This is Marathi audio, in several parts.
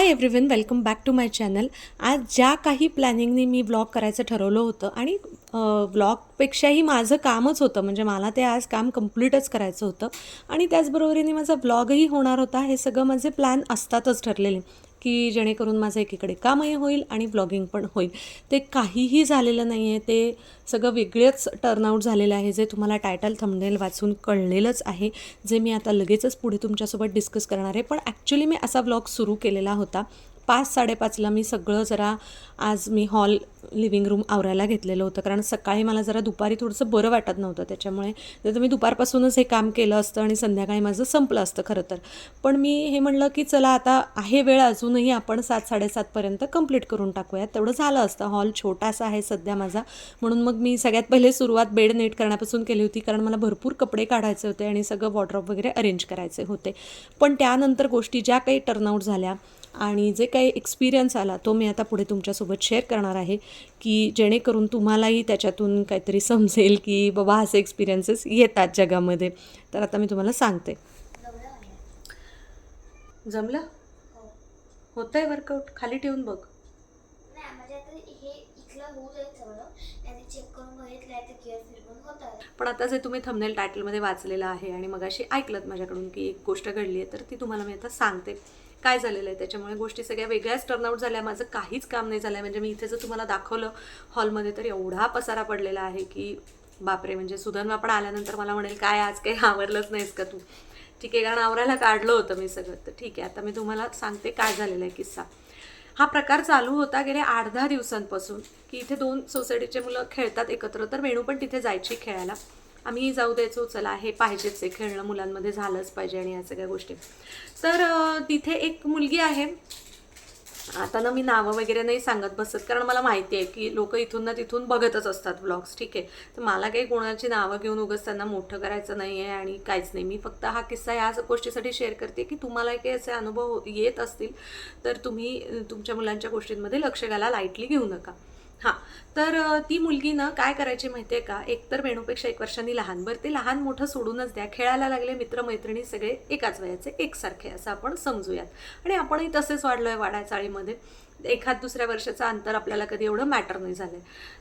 Hi everyone welcome back to my channel आज ज्या काही प्लॅनिंगने मी व्लॉग करायचं ठरवलं होतं आणि व्लॉगपेक्षाही माझं कामच होतं म्हणजे मला ते आज काम कम्प्लीटच करायचं होतं. आणि त्याचबरोबरीने माझा व्लॉगही होणार होता हे सगळं माझे प्लॅन असतातच ठरलेले. की जेणेकरून माझं एकीकडे कामही होईल आणि व्लॉगिंग पण होईल. ते काहीही झालेलं नाही आहे ते सगळं वेगळंच टर्नआउट झालेलं आहे जे तुम्हाला टायटल थंबनेल वाचून कळलेलंच आहे जे मी आता लगेचच पुढे तुमच्यासोबत डिस्कस करणार आहे. पण ॲक्च्युली मी असा व्लॉग सुरू केलेला होता. पाच साडेपाचला मी सगळं जरा आज मी हॉल लिव्हिंग रूम आवरायला घेतलेलं होतं. कारण सकाळी मला जरा दुपारी थोडंसं बरं वाटत नव्हतं. त्याच्यामुळे जर मी दुपारपासूनच हे काम केलं असतं आणि संध्याकाळी माझं संपलं असतं खरं तर. पण मी हे म्हणलं की चला आता आहे वेळ अजूनही आपण सात साडेसातपर्यंत कंप्लीट करून टाकूयात. तेवढं झालं असतं. हॉल छोटासा आहे सध्या माझा. म्हणून मग मी सगळ्यात पहिले सुरुवात बेड नेट करण्यापासून केली होती. कारण मला भरपूर कपडे काढायचे होते आणि सगळं वॉर्ड्रॉप वगैरे अरेंज करायचे होते. पण त्यानंतर गोष्टी ज्या काही टर्नआउट झाल्या आणि जे काही एक्सपिरियन्स आला तो मी आता पुढे तुमच्यासोबत शेअर करणार आहे की जेणेकरून तुम्हालाही त्याच्यातून काहीतरी समजेल की बाबा असे एक्सपिरियन्सेस येतात जगामध्ये. तर आता मी तुम्हाला सांगते. जमलं? होतं आहे वर्कआउट खाली ठेवून बघ. म्हणजे पण आता जे तुम्ही थंबनेल टायटलमध्ये वाचलेलं आहे आणि मग अशी ऐकलं माझ्याकडून की एक गोष्ट घडली आहे तर ती तुम्हाला मी आता सांगते. काय झालेलं आहे त्याच्यामुळे गोष्टी सगळ्या वेगळ्याच टर्नआउट झाल्या. माझं काहीच काम नाही झालं आहे म्हणजे मी इथे जर तुम्हाला दाखवलं हॉलमध्ये तर एवढा पसारा पडलेला आहे की बापरे म्हणजे सुधन्वा पण आल्यानंतर मला म्हणेल काय आज काही आवरलंच नाहीस का तू? ठीक आहे कारण आवरायला काढलं होतं मी सगळं. तर ठीक आहे आता मी तुम्हाला सांगते काय झालेला आहे किस्सा. हा प्रकार चालू होता गेल्या आठ दहा दिवसांपासून की इथे दोन सोसायटीचे मुलं खेळतात एकत्र तर वेणू पण तिथे जायची खेळायला. आम्ही जाऊ द्यायचो चला हे पाहिजेच आहे खेळणं मुलांमध्ये झालंच पाहिजे आणि या सगळ्या गोष्टी. तर तिथे एक मुलगी आहे. आता ना मी नावं वगैरे नाही सांगत बसत कारण मला माहिती आहे की लोक इथून ना तिथून बघतच असतात ब्लॉग्स ठीक आहे? तर मला काही कोणाची नावं घेऊन उगस त्यांना मोठं करायचं नाही आहे आणि काहीच नाही. मी फक्त हा किस्सा या गोष्टीसाठी शेअर करते की तुम्हाला काही असे अनुभव येत असतील तर तुम्ही तुमच्या मुलांच्या गोष्टींमध्ये लक्ष घाला लाईटली घेऊ नका. हां. तर ती मुलगी ना काय करायची माहिती आहे का? एकतर वेणूपेक्षा एक वर्षांनी लहान. बरं ते लहान मोठं सोडूनच द्या. खेळायला लागले मित्रमैत्रिणी सगळे एकाच वयाचे एकसारखे असं आपण समजूयात. आणि आपणही तसेच वाढलो आहे वाड्या चाळीमध्ये एखाद दुसऱ्या वर्षाचं अंतर आपल्याला कधी एवढं मॅटर नाही झालं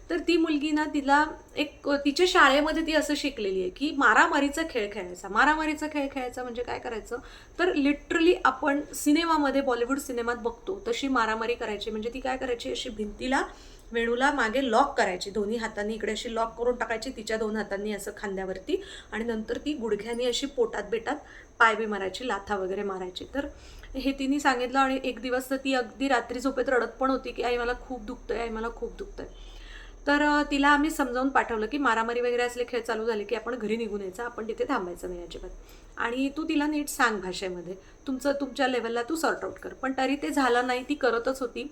तर ती मुलगी ना तिला एक तिच्या शाळेमध्ये ती असं शिकलेली आहे की मारामारीचा खेळ खेळायचा. मारामारीचा खेळ खेळायचा म्हणजे काय करायचं? तर लिटरली आपण सिनेमामध्ये बॉलिवूड सिनेमात बघतो तशी मारामारी करायची. म्हणजे ती काय करायची? अशी भिंतीला वेणूला मागे लॉक करायची. दोन्ही हातांनी इकडे अशी लॉक करून टाकायची तिच्या दोन हातांनी असं खांद्यावरती. आणि नंतर ती गुडघ्यानी अशी पोटात बेटात पाय बी मारायची लाथा वगैरे मारायची. तर हे तिने सांगितलं आणि एक दिवस तर ती अगदी रात्री झोपेत रडत पण होती की आई मला खूप दुखतं आहे आई मला खूप दुखतं आहे तर तिला आम्ही समजावून पाठवलं की मारामारी वगैरे असले खेळ चालू झाले की आपण घरी निघून यायचं आपण तिथे थांबायचं नाही अजिबात. आणि तू तिला नीट सांग भाषेमध्ये. तुमचं तुमच्या लेवलला तू सॉर्ट आउट कर. पण तरी ते झालं नाही ती करतच होती.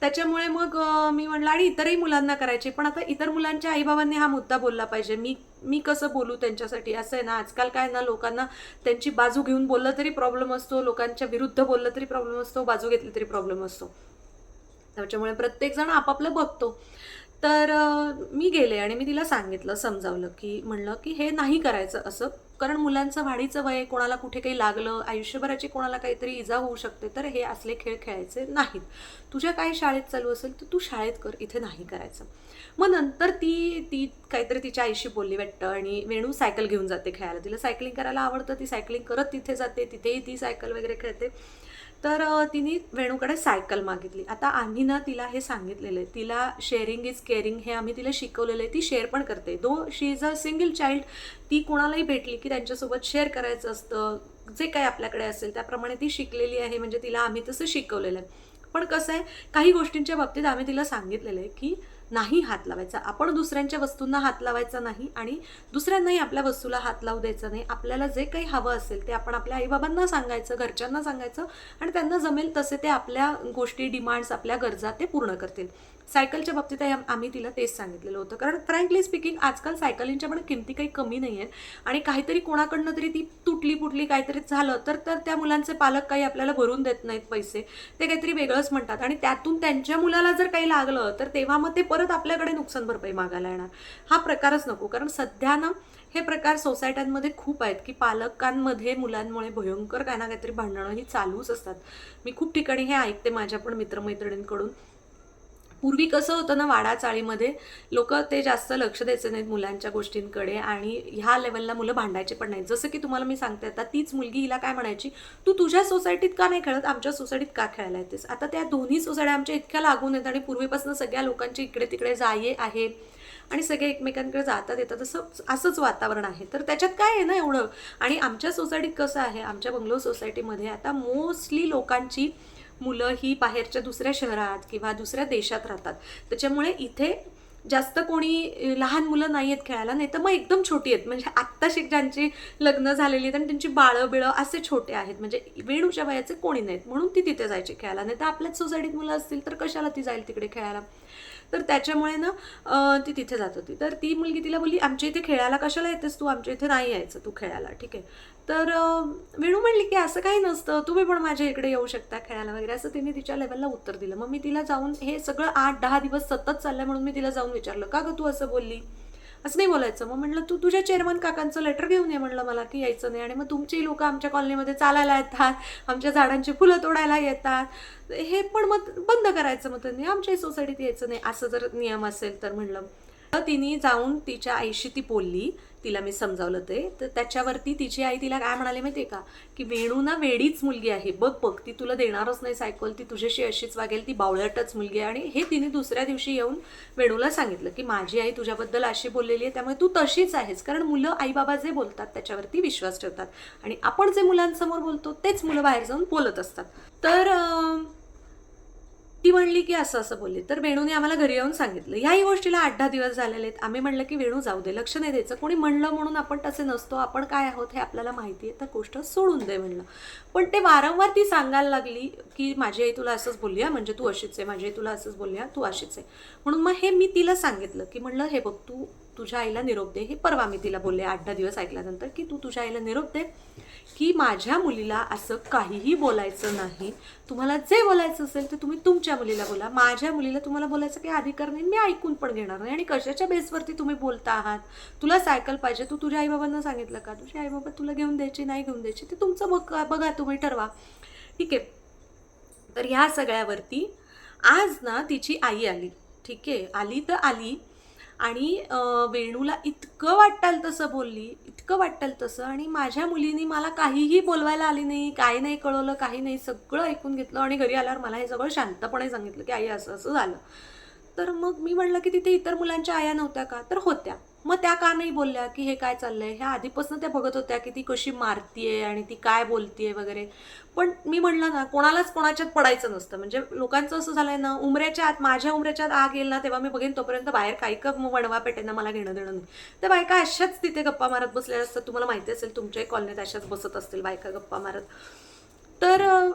त्याच्यामुळे मग मी म्हटलं आणि इतरही मुलांना करायचे. पण आता इतर मुलांच्या आईबाबांनी हा मुद्दा बोलला पाहिजे. मी मी कसं बोलू त्यांच्यासाठी? असं आहे ना आजकाल काय ना लोकांना त्यांची बाजू घेऊन बोललं तरी प्रॉब्लेम असतो. लोकांच्या विरुद्ध बोललं तरी प्रॉब्लेम असतो. बाजू घेतली तरी प्रॉब्लेम असतो. त्याच्यामुळे प्रत्येकजण आपापलं बघतो. तर मी गेले आणि मी तिला सांगितलं समजावलं की म्हणलं की हे नाही करायचं असं. कारण मुलांचं वाढीचं वय कोणाला कुठे काही लागलं आयुष्यभराची कोणाला काहीतरी इजा होऊ शकते तर हे असले खेळ खेळायचे नाहीत. तुझ्या काही शाळेत चालू असेल तर तू शाळेत कर इथे नाही करायचं. मग नंतर ती ती काहीतरी तिच्या आईशी बोलली वाटतं आणि वेणू सायकल घेऊन जाते खेळायला. तिला सायकलिंग करायला आवडतं ती सायकलिंग करत तिथे जाते तिथेही ती सायकल वगैरे खेळते. तर तिने वेणूकडे सायकल मागितली. आता आम्ही ना तिला हे सांगितलेलं आहे. तिला शेअरिंग इज केअरिंग हे आम्ही तिला शिकवलेलं आहे. ती शेअर पण करते. Though she is a single child ती कोणालाही भेटली की त्यांच्यासोबत शेअर करायचं असतं. जे काही आपल्याकडे असेल त्याप्रमाणे ती शिकलेली आहे. म्हणजे तिला आम्ही तसं शिकवलेलं आहे. पण कसं आहे काही गोष्टींच्या बाबतीत आम्ही तिला सांगितलेलं आहे की नाही हात लावायचा. आपण दुसऱ्यांच्या वस्तूंना हात लावायचा नाही आणि दुसऱ्यांनाही आपल्या वस्तूला हात लावू द्यायचा नाही. आपल्याला जे काही हवं असेल ते आपण आपल्या आईबाबांना सांगायचं घरच्यांना सांगायचं आणि त्यांना जमेल तसे ते आपल्या गोष्टी डिमांड्स आपल्या गरजा ते पूर्ण करतील. सायकलच्या बाबतीत आम्ही तिला तेच सांगितलेलं होतं. कारण फ्रँकली स्पीकिंग आजकाल सायकलींच्या पण किमती काही कमी नाही आहेत. आणि काहीतरी कोणाकडनं तरी ती तुटली फुटली काहीतरी झालं तर तर त्या मुलांचे पालक काही आपल्याला भरून देत नाहीत पैसे. ते काहीतरी वेगळंच म्हणतात. आणि त्यातून त्यांच्या मुलाला जर काही लागलं तर तेव्हा मग ते परत आपल्याकडे नुकसान भरपाई मागायला येणार. हा प्रकारच नको. कारण सध्या ना हे प्रकार सोसायट्यांमध्ये खूप आहेत की पालकांमध्ये मुलांमुळे भयंकर काही ना काहीतरी भांडणं ही चालूच असतात. मी खूप ठिकाणी हे ऐकते माझ्या पण मित्रमैत्रिणींकडून. पूर्वी कसं होतं ना वाडा चाळीमध्ये लोक ते जास्त लक्ष द्यायचे नाहीत मुलांच्या गोष्टींकडे आणि ह्या लेवलला मुलं भांडायचे पण नाहीत. जसं की तुम्हाला मी सांगते आता तीच मुलगी हिला काय म्हणायची तू तुझ्या सोसायटीत का नाही खेळत? आमच्या सोसायटीत का खेळायला येतेस? आता त्या दोन्ही सोसायट्या आमच्या इतक्या लागून आहेत आणि पूर्वीपासून सगळ्या लोकांची इकडे तिकडे जाये आहे आणि सगळे एकमेकांकडे जातात येतात असं असंच वातावरण आहे. तर त्याच्यात काय आहे ना एवढं? आणि आमच्या सोसायटीत कसं आहे? आमच्या बंगलो सोसायटीमध्ये आता मोस्टली लोकांची मुलं ही बाहेरच्या दुसऱ्या शहरात किंवा दुसऱ्या देशात राहतात. त्याच्यामुळे इथे जास्त कोणी लहान मुलं नाही आहेत खेळायला नाही तर मग एकदम छोटी आहेत. म्हणजे आत्ताशी ज्यांची लग्न झालेली आहेत आणि त्यांची बाळं बिळं असे छोटे आहेत. म्हणजे वेणूच्या वयाचे कोणी नाहीत. म्हणून ती तिथे जायची खेळायला. नाही तर आपल्याच सोसायटीत मुलं असतील तर कशाला ती जाईल तिकडे खेळायला? तर त्याच्यामुळे ना ती तिथे जात होती. तर ती मुलगी तिला बोलली आमच्या इथे खेळायला कशाला येतेस तू? आमच्या इथे नाही यायचं तू खेळायला. ठीक आहे. तर वेणू म्हणली की असं काही नसतं. तुम्ही पण माझ्या इकडे येऊ शकता खेळायला वगैरे. असं तिने तिच्या लेवलला उत्तर दिलं. मग मी तिला जाऊन हे सगळं आठ दहा दिवस सतत चाललं म्हणून मी तिला जाऊन विचारलं. का ग तू असं बोलली? असं नाही बोलायचं. मग म्हणलं तू तुझ्या चेअरमन काकांचं लेटर घेऊन ये म्हणलं मला की यायचं नाही. आणि मग तुमची लोक आमच्या कॉलनीमध्ये चालायला येतात आमच्या झाडांची फुलं तोडायला येतात. हे पण मग बंद करायचं मग त्यांनी. आमच्याही सोसायटीत यायचं नाही. असं जर नियम असेल तर म्हणलं तर तिने जाऊन तिच्या आईशी ती बोलली. तिला मी समजावलं ते. तर त्याच्यावरती तिची आई तिला काय म्हणाली माहिती आहे का? की वेणू ना वेडीच मुलगी आहे. बघ बघ ती तुला देणारच नाही सायकल. ती तुझ्याशी अशीच वागेल ती बावळटच मुलगी आहे. आणि हे तिने दुसऱ्या दिवशी येऊन वेणूला सांगितलं की माझी आई तुझ्याबद्दल अशी बोललेली आहे त्यामुळे तू तशीच आहेस. कारण मुलं आई बाबा जे बोलतात त्याच्यावरती विश्वास ठेवतात. आणि आपण जे मुलांसमोर बोलतो तेच मुलं बाहेर जाऊन बोलत असतात. तर ती म्हणली की असं असं बोलली. तर वेणूने आम्हाला घरी येऊन सांगितलं. ह्याही गोष्टीला आठ दहा दिवस झालेले आहेत. आम्ही म्हणलं की वेणू जाऊ दे लक्ष नाही द्यायचं. कोणी म्हणलं म्हणून आपण तसे नसतो. आपण काय आहोत हे आपल्याला माहिती आहे. तर गोष्ट सोडून दे म्हणलं. पण ते वारंवार ती सांगायला लागली की माझी आई तुला असंच बोलली म्हणजे तू अशीच आहे माझी आई तुला असंच बोलली तू अशीच आहे. म्हणून मग हे मी तिला सांगितलं की म्हणलं हे बघ तू तुझ्या आईला निरोप दे. हे परवा मी तिला बोलले आठ दहा दिवस ऐकल्यानंतर की तू तुझ्या आईला निरोप दे की माझ्या मुलीला असं काहीही बोलायचं नाही. तुम्हाला जे बोलायचं असेल ते तुम्ही तुमच्या मुलीला बोला. माझ्या मुलीला तुम्हाला बोलायचं काही अधिकार नाही. मी ऐकून पण घेणार नाही. आणि कशाच्या बेसवरती तुम्ही बोलता आहात? तुला सायकल पाहिजे. तू तुझ्या आईबाबांना सांगितलं का? तुझ्या आईबाबा तुला घेऊन द्यायची नाही घेऊन द्यायची ते तुमचं बघा बघा तुम्ही ठरवा. ठीक आहे. तर ह्या सगळ्यावरती आज ना तिची आई आली. ठीक आहे. आली तर आली. आणि वेणूला इतकं वाटेल तसं बोलली इतकं वाटेल तसं आणि माझ्या मुलीने मला काहीही बोलवायला आली नाही काही नाही कळवलं काही नाही सगळं ऐकून घेतलं आणि घरी आल्यावर मला हे सगळं शांतपणे सांगितलं की आई असं असं झालं. तर मग मी म्हणलं की तिथे इतर मुलांच्या आया नव्हत्या का? तर होत्या. मग त्या का नाही बोलल्या की हे काय चाललंय? ह्या आधीपासून त्या बघत होत्या की ती कशी मारतीये आणि ती काय बोलतीये वगैरे. पण मी म्हणलं ना कोणालाच कोणाच्यात पडायचं नसतं. म्हणजे लोकांचं असं झालंय ना उमऱ्याच्या आत माझ्या उमऱ्याच्या आत आग येईल ना तेव्हा मी बघेन तोपर्यंत बाहेर काही का वणवा पेटेना मला घेणं देणं नाही. त्या बायका अशाच तिथे गप्पा मारत बसलेल्या असतात. तुम्हाला माहिती असेल तुमच्याही कॉलनीत अशाच बसत असतील बायका गप्पा मारत. तर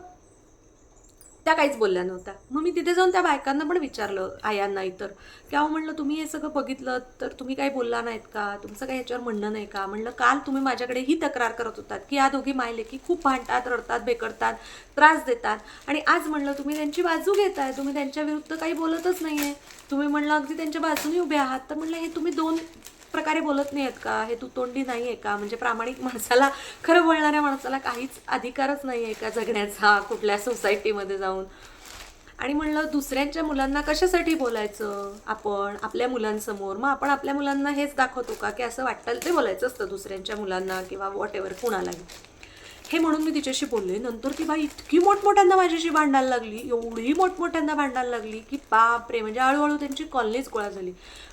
त्या काहीच बोलल्या नव्हत्या. मग मी तिथे जाऊन त्या बायकांना पण विचारलं आयांना इतर. की अहो म्हणलं तुम्ही हे सगळं बघितलं तर तुम्ही काही बोलला नाहीत का? तुमचं काही ह्याच्यावर म्हणणं नाही का? म्हणलं काल तुम्ही माझ्याकडे ही तक्रार करत होतात की या दोघी मायले की खूप भांडतात रडतात बेकडतात त्रास देतात. आणि आज म्हणलं तुम्ही त्यांची बाजू घेताय तुम्ही त्यांच्या विरुद्ध काही बोलतच नाही आहे तुम्ही म्हणलं अगदी त्यांच्या बाजूने उभे आहात. तर म्हणलं हे तुम्ही दोन प्रकारे बोलत नाही आहेत का? हे तू तोंडी नाही आहे का? म्हणजे प्रामाणिक माणसाला खरं बोलणाऱ्या माणसाला काहीच अधिकारच नाही आहे का जगण्याचा कुठल्या सोसायटीमध्ये जाऊन? आणि म्हणलं दुसऱ्यांच्या मुलांना कशासाठी बोलायचं आपण? आपल्या मुलांसमोर. मग आपण आपल्या मुलांना हेच दाखवतो का? की असं वाटतं ते बोलायचं असतं दुसऱ्यांच्या मुलांना किंवा वॉट एव्हर कुणालाही. हे म्हणून मी तिच्याशी बोलले. नंतर ती बाई इतकी मोठमोठ्यांना माझ्याशी भांडायला लागली. एवढी मोठमोठ्यांना भांडायला लागली की बापरे म्हणजे हळूहळू त्यांची कॉलनीच गोळा झाली.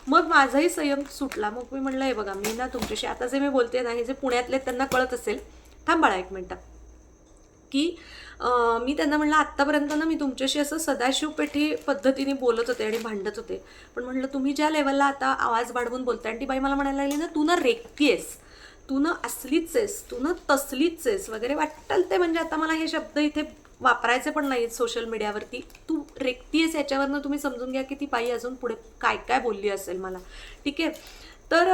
मग माझाही संयम सुटला. मग मी म्हणलं हे बघा मी ना तुमच्याशी आता जे मी बोलते ना हे जे पुण्यातले आहेत, त्यांना कळत असेल. थांबाळा एक मिनटं. की मी त्यांना म्हणलं आत्तापर्यंत ना मी तुमच्याशी असं सदाशिव पेठी पद्धतीने बोलत होते आणि भांडत होते. पण म्हणलं तुम्ही ज्या लेवलला आता आवाज वाढवून बोलताय आणि ती बाई मला म्हणायला लागली ना तू ना रेखतीयस तू न असलीच आहेस तू न तसलीच आहेस वगैरे वाटल ते म्हणजे आता मला हे शब्द इथे वापरायचे पण नाहीत सोशल मीडियावरती तू रेकतीयस याच्यावरनं तुम्ही समजून घ्या की ती बाई अजून पुढे काय काय बोलली असेल मला. ठीक आहे? तर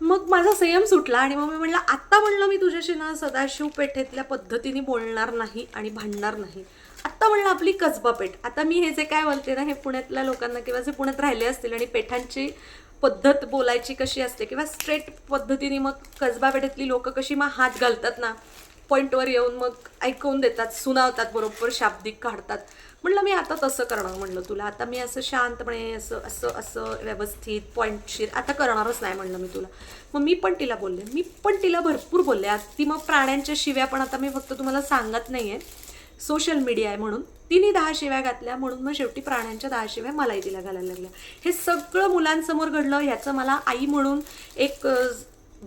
मग माझा संयम सुटला आणि मग मी म्हणलं आत्ता म्हणलं मी तुझ्याशी ना सदाशिव पेठेतल्या पद्धतीने बोलणार नाही आणि भांडणार नाही. आत्ता म्हणलं आपली कसबा पेठ. आता मी हे जे काय बोलते ना हे पुण्यातल्या लोकांना किंवा जे पुण्यात राहिले असतील आणि पेठांची पद्धत बोलायची कशी असते किंवा स्ट्रेट पद्धतीने मग कसबापेठेतली लोक कशी मग हात घालतात ना पॉईंटवर येऊन मग ऐकवून देतात सुनावतात बरोबर शाब्दिक काढतात. म्हणलं मी आता तसं करणार म्हणलं तुला. आता मी असं शांतपणे असं असं असं व्यवस्थित पॉईंटशीर आता करणारच नाही म्हणलं मी तुला. मग मी पण तिला बोलले. मी पण तिला भरपूर बोलले. आज ती मग प्राण्यांच्या शिव्या पण आता मी फक्त तुम्हाला सांगत नाही आहे सोशल मीडिया आहे म्हणून. तिने दहा शिव्या घातल्या म्हणून मग शेवटी प्राण्यांच्या दहा शिव्या मलाही तिला घालायला लागल्या. हे सगळं मुलांसमोर घडलं ह्याचं मला आई म्हणून एक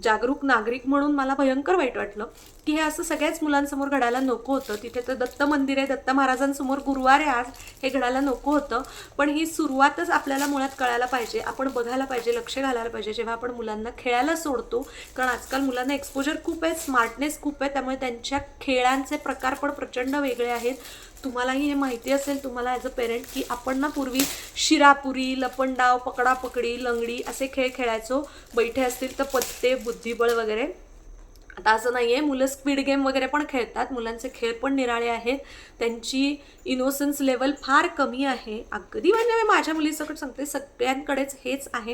जागरूक नागरिक म्हणून मला भयंकर वाईट वाटलं. की हे असं सगळ्याच मुलांसमोर घडायला नको होतं. तिथे तर दत्त मंदिर आहे दत्त महाराजांसमोर गुरुवार आहे आज. हे घडायला नको होतं. पण ही सुरुवातच आपल्याला मुळात कळायला पाहिजे. आपण बघायला पाहिजे लक्ष घालायला पाहिजे. जेव्हा आपण मुलांना खेळायला सोडतो कारण आजकाल मुलांना एक्सपोजर खूप आहे स्मार्टनेस खूप आहे त्यामुळे त्यांच्या खेळांचे प्रकार पण प्रचंड वेगळे आहेत. तुम्हालाही हे माहिती असेल तुम्हाला ॲज अ पेरेंट की आपण ना पूर्वी शिरापुरी लपंडाव पकडापकडी लंगडी असे खेळ खेळायचो. बैठे असतील तर पत्ते बुद्धिबळ वगैरे. आता असं नाही आहे मुलं स्पीड गेम वगैरे पण खेळतात मुलांचे खेळ पण निराळे आहेत. त्यांची इनोसन्स लेवल फार कमी आहे. अगदी म्हणजे मी माझ्या मुलीसकट सांगते सगळ्यांकडेच हेच आहे.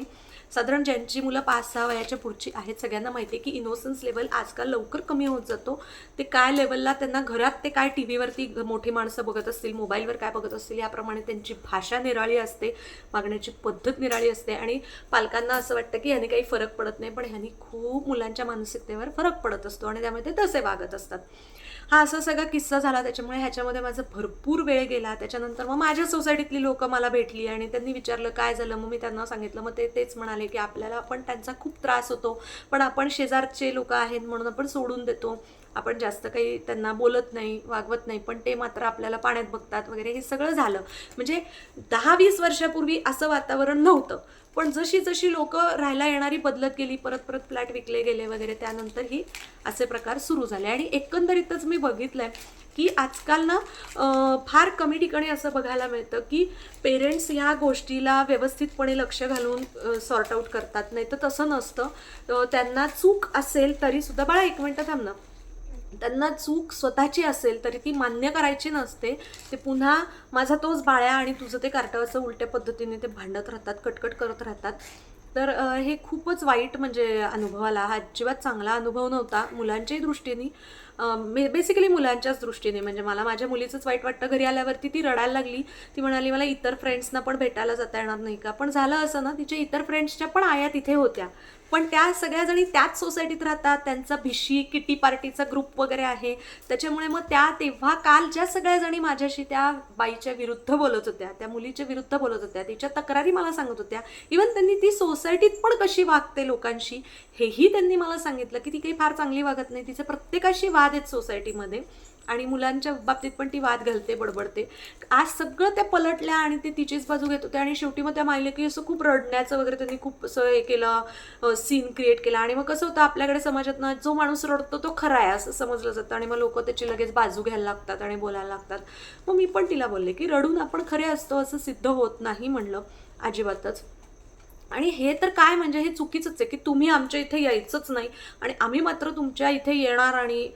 साधारण ज्यांची मुलं पाच सहा वयाच्या पुढची आहेत सगळ्यांना माहिती आहे की इनोसन्स लेवल आजकाल लवकर कमी होत जातो. ते काय लेवलला त्यांना घरात ते काय टी व्हीवरती मोठी माणसं बघत असतील मोबाईलवर काय बघत असतील याप्रमाणे त्यांची भाषा निराळी असते मागण्याची पद्धत निराळी असते आणि पालकांना असं वाटतं की ह्याने काही फरक पडत नाही पण ह्यानी खूप मुलांच्या मानसिकतेवर फरक पडत असतो आणि त्यामुळे ते तसे वागत असतात. हा असा सगळा किस्सा झाला त्याच्यामुळे ह्याच्यामध्ये माझा भरपूर वेळ गेला. त्याच्यानंतर मग माझ्या सोसायटीतली लोक मला भेटली आणि त्यांनी विचारलं काय झालं? मग मी त्यांना सांगितलं मग ते तेच म्हणाले की आपल्याला पण त्यांचा खूप त्रास होतो. पण आपण शेजारचे लोक आहेत म्हणून आपण सोडून देतो. आपण जास्त काही त्यांना बोलत नाही वागवत नाही पण ते मात्र आपल्याला पाण्यात बघतात वगैरे हे सगळं झालं. म्हणजे दहा वीस वर्षापूर्वी असं वातावरण नव्हतं. पण जशी जशी लोक राहायला येणारी बदलत गेली परत परत फ्लॅट विकले गेले वगैरे त्यानंतर ही असे प्रकार सुरू झाले. आणि एकंदरीतच मी बघितलंय की आजकाल ना फार कमी ठिकाणी असं बघायला मिळतं की पेरेंट्स ह्या गोष्टीला व्यवस्थितपणे लक्ष घालून सॉर्ट आऊट करतात. नाही तर तसं नसतं. त्यांना चूक असेल तरीसुद्धा बाळा एक मिनटं थांबणं त्यांना चूक स्वतःची असेल तरी ती मान्य करायची नसते. ते पुन्हा माझा तोच बाळ्या आणि तुझं ते असं उलट्या पद्धतीने ते भांडत राहतात कटकट करत राहतात. तर हे खूपच वाईट म्हणजे अनुभव आला हा अजिबात चांगला अनुभव नव्हता मुलांच्याही दृष्टीने. बेसिकली मुलांच्याच दृष्टीने म्हणजे मला माझ्या मुलीचंच वाईट वाटतं. घरी आल्यावरती ती रडायला लागली. ती म्हणाली मला इतर फ्रेंड्सना पण भेटायला जाता येणार नाही का? पण झालं असं ना तिच्या इतर फ्रेंड्सच्या पण आया तिथे होत्या. पण त्या सगळ्या जणी त्याच सोसायटीत राहतात त्यांचा भिशी किटी पार्टीचा ग्रुप वगैरे आहे. त्याच्यामुळे मग त्या तेव्हा काल ज्या सगळ्या जणी माझ्याशी त्या बाईच्या विरुद्ध बोलत होत्या त्या मुलीच्या विरुद्ध बोलत होत्या तिच्या तक्रारी मला सांगत होत्या. इवन त्यांनी ती सोसायटीत पण कशी वागते लोकांशी हेही त्यांनी मला सांगितलं की ती काही फार चांगली वागत नाही. तिचे प्रत्येकाशी वाद आहेत सोसायटीमध्ये आणि मुलांच्या बाबतीत पण ती वाद घालते बडबडते. आज सगळं त्या पलटल्या आणि ते तिचीच बाजू घेत होते आणि शेवटी मग त्या माहिले की असं खूप रडण्याचं वगैरे त्यांनी खूप असं हे केलं सीन क्रिएट केला. आणि मग कसं होतं आपल्याकडे समाजात ना जो माणूस रडतो तो खरा आहे असं समजलं जातं. आणि मग लोक त्याची लगेच बाजू घ्यायला लागतात आणि बोलायला लागतात. मग मी पण तिला बोलले की रडून आपण खरे असतो असं सिद्ध होत नाही म्हणलं. अजिबातच. आणि हे तर काय म्हणजे हे चुकीचंच आहे की तुम्ही आमच्या इथे यायचंच नाही. आणि आम्ही मात्र तुमच्या इथे येणार आणि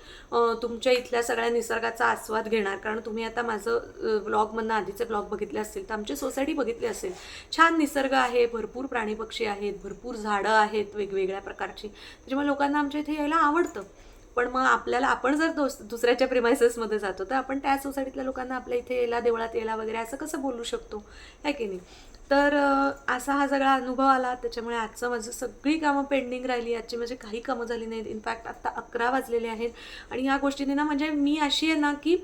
तुमच्या इथल्या सगळ्या निसर्गाचा आस्वाद घेणार. कारण तुम्ही आता माझं ब्लॉगमधनं आधीचे ब्लॉग बघितले असतील तर आमची सोसायटी बघितली असेल. छान निसर्ग आहे भरपूर प्राणी पक्षी आहेत भरपूर झाडं आहेत वेगवेगळ्या प्रकारची. त्याच्यामुळे लोकांना आमच्या इथे यायला आवडतं. पण मग आपल्याला आपण जर दोस दुसऱ्याच्या प्रिमायसेसमध्ये जातो तर आपण त्या सोसायटीतल्या लोकांना आपल्या इथे यायला देवळात यायला वगैरे असं कसं बोलू शकतो? आहे की नाही? तर असा हा सगळा अनुभव आला. त्याच्यामुळे आजचं माझं सगळी कामं पेंडिंग राहिली. आजची माझी काही कामं झाली नाहीत. इनफॅक्ट आत्ता अकरा वाजलेले आहेत. आणि ह्या गोष्टीने ना म्हणजे मी अशी आहे ना की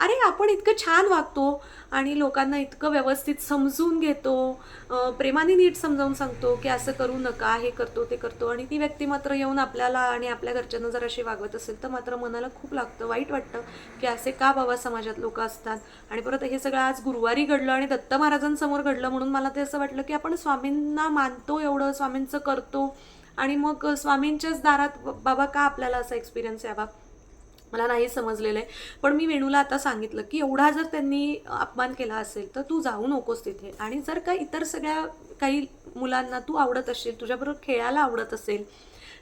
अरे आपण इतकं छान वागतो आणि लोकांना इतकं व्यवस्थित समजून घेतो. प्रेमाने नीट समजावून सांगतो की असं करू नका हे करतो ते करतो. आणि ती व्यक्ती मात्र येऊन आपल्याला आणि आपल्या घरच्यांना जर अशी वागवत असेल तर मात्र मनाला खूप लागतं वाईट वाटतं की असे का बाबा समाजात लोक असतात. आणि परत हे सगळं आज गुरुवारी घडलं आणि दत्त महाराजांसमोर घडलं म्हणून मला ते असं वाटलं की आपण स्वामींना मानतो एवढं स्वामींचं करतो. आणि मग स्वामींच्याच दारात बाबा का आपल्याला असा एक्सपिरियन्स यावा? मला नाही समजलेलं आहे. पण मी वेणूला आता सांगितलं की एवढा जर त्यांनी अपमान केला असेल तर तू जाऊ नकोस तिथे. आणि जर का इतर सगळ्या काही मुलांना तू आवडत असेल तुझ्याबरोबर खेळायला आवडत असेल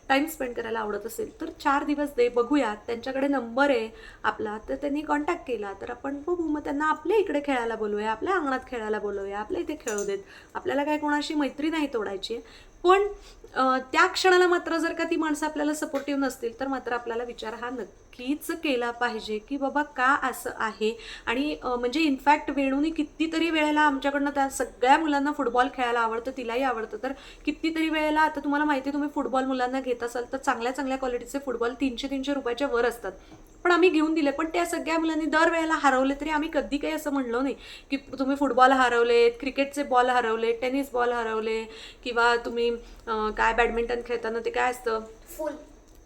टाईम स्पेंड करायला आवडत असेल तर चार दिवस दे बघूयात. त्यांच्याकडे नंबर आहे आपला तर त्यांनी कॉन्टॅक्ट केला. तर आपण बघू मग त्यांना आपल्या इकडे खेळायला बोलूया आपल्या अंगणात खेळायला बोलूया आपल्या इथे खेळू देत. आपल्याला काय कोणाशी मैत्री नाही तोडायची. आहे पण त्या क्षणाला मात्र जर का ती माणसं आपल्याला सपोर्टिव्ह नसतील तर मात्र आपल्याला विचार हा नक्कीच केला पाहिजे की बाबा का असं आहे? आणि म्हणजे इनफॅक्ट वेणूनी कितीतरी वेळेला आमच्याकडनं त्या सगळ्या मुलांना फुटबॉल खेळायला आवडतं तिलाही आवडतं. तर कितीतरी वेळेला आता तुम्हाला माहिती आहे तुम्ही फुटबॉल मुलांना घेत असाल तर चांगल्या चांगल्या क्वालिटीचे फुटबॉल तीनशे तीनशे रुपयाच्या वर असतात. पण आम्ही घेऊन दिले पण त्या सगळ्या मुलांनी दरवेळेला हरवले तरी आम्ही कधी काही असं म्हणलो नाही की तुम्ही फुटबॉल हरवले क्रिकेटचे बॉल हरवले टेनिस बॉल हरवले किंवा तुम्ही अं, काय बॅडमिंटन खेळताना ते काय असतं? फुल.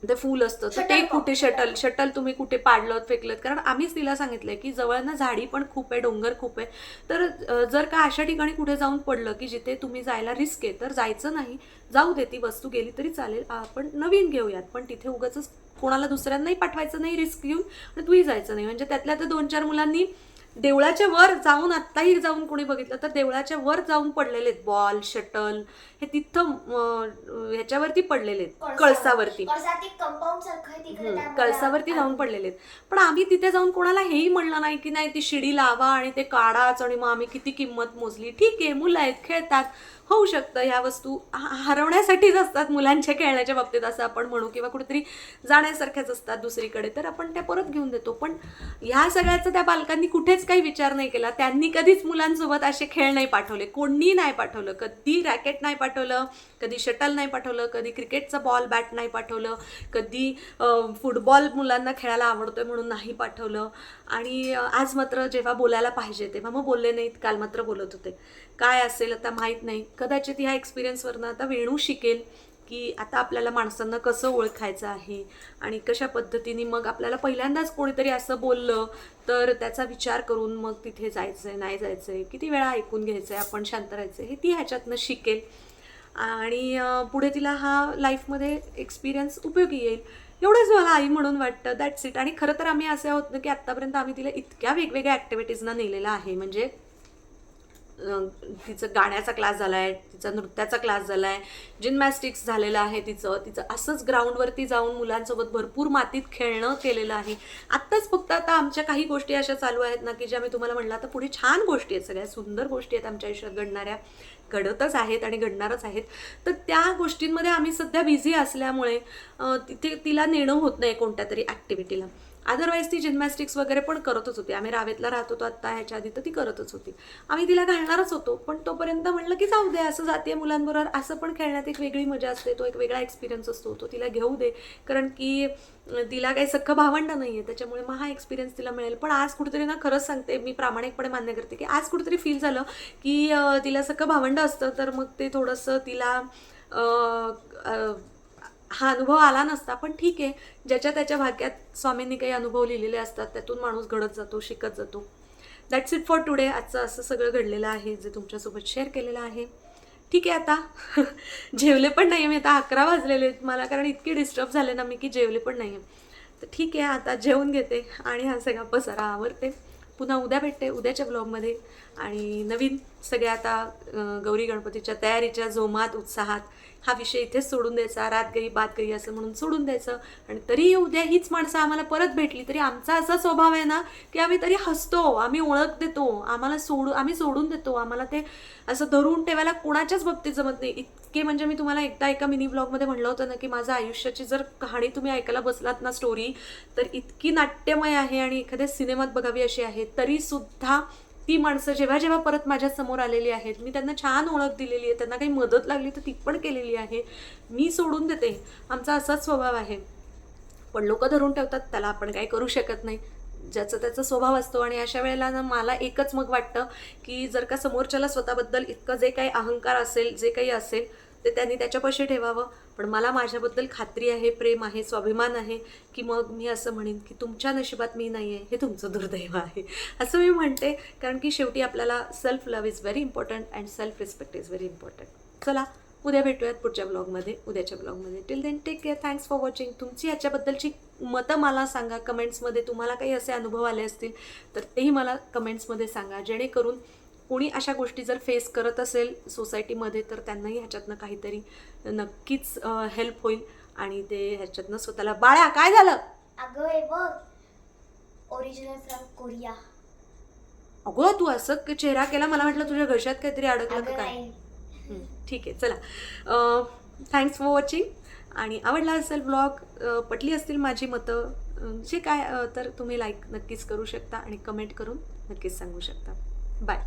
ते फूल असतं. तर ते. कुठे शटल शटल तुम्ही कुठे पाडलं फेकलं कारण आम्हीच तिला सांगितलंय की जवळ ना झाडी पण खूप आहे डोंगर खूप आहे. तर जर का अशा ठिकाणी कुठे जाऊन पडलं की जिथे तुम्ही जायला रिस्क आहे तर जायचं नाही. जाऊ दे ती वस्तू गेली तरी चालेल. आपण नवीन घेऊयात पण तिथे उगाच कोणाला दुसऱ्यांनाही पाठवायचं नाही रिस्क घेऊन आणि तूही जायचं नाही. म्हणजे त्यातल्या तर दोन चार मुलांनी देवळाच्या वर जाऊन आत्ताही जाऊन कोणी बघितलं तर देवळाच्या वर जाऊन पडलेले आहेत बॉल शटल हे तिथं ह्याच्यावरती पडलेले आहेत कळसावरती. कळसावरती जाऊन पडलेले आहेत पण आम्ही तिथे जाऊन कोणाला हेही म्हणलं नाही की नाही ती शिडी लावा आणि ते काढाच आणि मग आम्ही किती किंमत मोजली. ठीक आहे मुलं आहेत खेळतात. होऊ शकतं ह्या वस्तू. हरवण्यासाठीच असतात मुलांच्या खेळण्याच्या बाबतीत असं आपण म्हणू किंवा कुठेतरी जाण्यासारख्याच असतात दुसरीकडे. तर आपण त्या परत घेऊन देतो. पण ह्या सगळ्याचा त्या पालकांनी कुठेच काही विचार नाही केला. त्यांनी कधीच मुलांसोबत असे खेळ नाही पाठवले. कोणी नाही पाठवलं. कधी रॅकेट नाही पाठवलं कधी शटल नाही पाठवलं कधी क्रिकेटचा बॉल बॅट नाही पाठवलं कधी फुटबॉल मुलांना खेळायला आवडतोय म्हणून नाही पाठवलं. आणि आज मात्र जेव्हा बोलायला पाहिजे तेव्हा मग बोलले नाहीत काल मात्र बोलत होते. काय असेल आता माहीत नाही. कदाचित ह्या एक्सपिरियन्सवरनं आता वेणू शिकेल की आता आपल्याला माणसांना कसं ओळखायचं आहे आणि कशा पद्धतीने मग आपल्याला पहिल्यांदाच कोणीतरी असं बोललं तर त्याचा विचार करून मग तिथे जायचं आहे नाही जायचं आहे किती वेळा ऐकून घ्यायचं आहे आपण शांत राहायचं हे ती ह्याच्यातनं शिकेल. आणि पुढे तिला हा लाईफमध्ये एक्सपिरियन्स उपयोगी येईल. एवढंच मला आई म्हणून वाटतं. दॅट्स इट आणि खरं तर आम्ही असे आहोत ना की आत्तापर्यंत आम्ही तिला इतक्या वेगवेगळ्या ॲक्टिव्हिटीजना नेलेलं आहे. म्हणजे तिचं गाण्याचा क्लास झाला आहे तिचा नृत्याचा क्लास झाला आहे जिमनॅस्टिक्स झालेलं आहे तिचं तिचं असंच ग्राउंडवरती जाऊन मुलांसोबत भरपूर मातीत खेळणं केलेलं आहे. आत्ताच फक्त आता आमच्या काही गोष्टी अशा चालू आहेत ना की ज्या मी तुम्हाला म्हणलं आता पुढे छान गोष्टी आहेत सगळ्या सुंदर गोष्टी आहेत आमच्या आयुष्यात घडणाऱ्या. घडतच आहेत आणि घडणारच आहेत. तर त्या गोष्टींमध्ये आम्ही सध्या बिझी असल्यामुळे तिथे तिला नेणं होत नाही कोणत्या तरी ॲक्टिव्हिटीला अदरवाईज ती जिम्नॅस्टिक्स वगैरे पण करतच होती. आम्ही रावेतला राहत होतो आत्ता ह्याच्या आधी तर ती करतच होती. आम्ही तिला घालणारच होतो पण तोपर्यंत म्हणलं की जाऊ दे असं जाते मुलांबरोबर असं पण खेळण्यात एक वेगळी मजा असते तो एक वेगळा एक्सपिरियन्स असतो तो तिला घेऊ दे. कारण की तिला काही सख्खं भावंड नाही आहे त्याच्यामुळे मग हा एक्सपिरियन्स तिला मिळेल. पण आज कुठेतरी ना खरंच सांगते मी प्रामाणिकपणे मान्य करते की आज कुठेतरी फील झालं की तिला सख्खं भावंड असतं तर मग ते थोडंसं तिला हा अनुभव आला नसता पण ठीक आहे. ज्याच्या त्याच्या भाग्यात स्वामींनी काही अनुभव लिहिलेले असतात त्यातून माणूस घडत जातो शिकत जातो. दॅट्स इट फॉर टुडे आजचं असं सगळं घडलेलं आहे जे तुमच्यासोबत शेअर केलेलं आहे. ठीक आहे आता. जेवले पण नाही मी आता अकरा वाजलेले आहेत मला कारण इतके डिस्टर्ब झाले ना मी की जेवले पण नाही. तर ठीक आहे आता जेवून घेते आणि हा सगळा पसारा आवरते. पुन्हा उद्या भेटते उद्याच्या ब्लॉगमध्ये आणि नवीन सगळ्या आता गौरी गणपतीच्या तयारीच्या जोमात उत्साहात हा विषय इथेच सोडून द्यायचा. रात गई बात गई असं म्हणून सोडून द्यायचं. आणि तरी उद्या हीच माणसं आम्हाला परत भेटली तरी आमचा असा स्वभाव आहे ना की आम्ही तरी हसतो आम्ही ओळख देतो आम्हाला सोडू आम्ही सोडून देतो. आम्हाला ते असं धरून ठेवायला कोणाच्याच बाबतीत जमत नाही. इतके म्हणजे मी तुम्हाला एकदा एका मिनी ब्लॉगमध्ये म्हणलं होतं ना की माझ्या आयुष्याची जर कहाणी तुम्ही ऐकायला बसलात ना स्टोरी तर इतकी नाट्यमय आहे आणि एखाद्या सिनेमात बघावी अशी आहे तरीसुद्धा ती माणसं जेव्हा जेव्हा परत माझ्यासमोर आलेली आहेत मी त्यांना छान ओळख दिलेली आहे त्यांना काही मदत लागली तर ती पण केलेली आहे मी सोडून देते. आमचा असाच स्वभाव आहे. पण लोक धरून ठेवतात त्याला आपण काही करू शकत नाही. ज्याचा त्याचा स्वभाव असतो आणि अशा वेळेला ना मला एकच मग वाटतं की जर का समोरच्याला स्वतःबद्दल इतकं जे काही अहंकार असेल जे काही असेल ते त्यांनी त्याच्यापाशी ठेवावं. पण मला माझ्याबद्दल खात्री आहे प्रेम आहे स्वाभिमान आहे की मग मी असं म्हणेन की तुमच्या नशिबात मी नाही आहे हे तुमचं दुर्दैव आहे. असं मी म्हणते कारण की शेवटी आपल्याला self love is very important and self respect is very important चला उद्या भेटूयात पुढच्या ब्लॉगमध्ये उद्याच्या ब्लॉगमध्ये till then take care thanks for watching तुमची याच्याबद्दलची मतं मला सांगा. कमेंट्समध्ये तुम्हाला काही असे अनुभव आले असतील तर तेही मला कमेंट्समध्ये सांगा. जेणेकरून कोणी अशा गोष्टी जर फेस करत असेल सोसायटीमध्ये तर त्यांनाही ह्याच्यातनं काहीतरी नक्कीच हेल्प होईल. आणि ते ह्याच्यातनं स्वतःला बाळ्या काय झालं? अगं हे बघ ओरिजिनल फ्रॉम कोरिया अगो तू असं चेहरा केला मला वाटलं तुझ्या घशात काहीतरी अडकलं का काय? हं, ठीक आहे चला. थँक्स फॉर वॉचिंग आणि आवडला असेल ब्लॉग पटली असतील माझी मतं अं, जे काय अं, तर तुम्ही लाईक नक्कीच करू शकता आणि कमेंट करून नक्कीच सांगू शकता. बाय